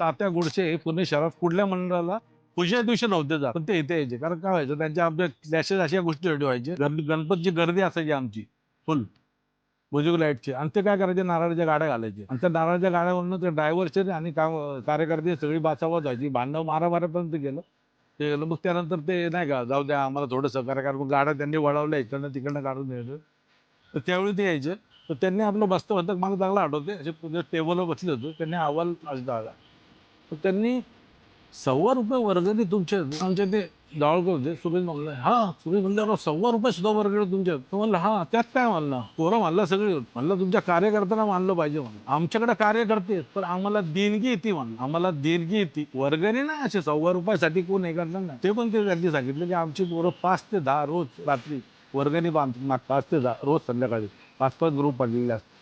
तात्या गुडसे हे पुणे शहरात कुठल्या मंडळाला पूजेच्या दिवशी नव्हते जात. पण ते इथे यायचे. कारण काय व्हायचं? त्यांच्या आमच्या क्लॅशेस अशा गोष्टी व्हायचे. गणपतीची गर्दी असायची आमची. फुल मुजिक लाईटची आणि ते काय करायचे? नारळाच्या गाड्या घालायचे. आणि त्या नारळाच्या गाड्यावरनं ते ड्रायव्हरचे आणि काम कार्यकर्ते सगळी बाचाबाच व्हायची. भांडण मारामारापर्यंत गेलं. ते गेलं. मग त्यानंतर ते नाही का जाऊ द्या आम्हाला थोडं सहकार्य कारण मग गाड्या त्यांनी वळवल्या. इकडनं तिकडनं काढून द्यायचं तर त्यावेळी ते यायचे. तर त्यांनी आपलं बसतं होतं. मला चांगलं आठवते असे टेबलवर बसले होते. त्यांनी अहवाल आज आला तर त्यांनी सव्वा रुपये वर्गणी तुमचे आमचे ते जावळकर होते सुरेश म्हणलं. हा सुरेश म्हणलं सव्वा रुपये सुद्धा वर्गणी तुमच्या तो म्हणलं हा त्यात काय मानला? पोरं मानला सगळे म्हणलं तुमच्या कार्यकर्त्यांना मानलं पाहिजे म्हणलं आमच्याकडे कार्यकर्ते करते पण आम्हाला देणगी येते म्हणलं आम्हाला देणगी येते. वर्गणी नाही असे सव्वा रुपयासाठी कोण हे करणार ते पण ते त्यांनी सांगितलं की आमची पोरं पाच ते दहा रोज रात्री वर्गणी बांध पाच ते दहा रोज संध्याकाळी पाच पाच ग्रुप पडलेले असतात.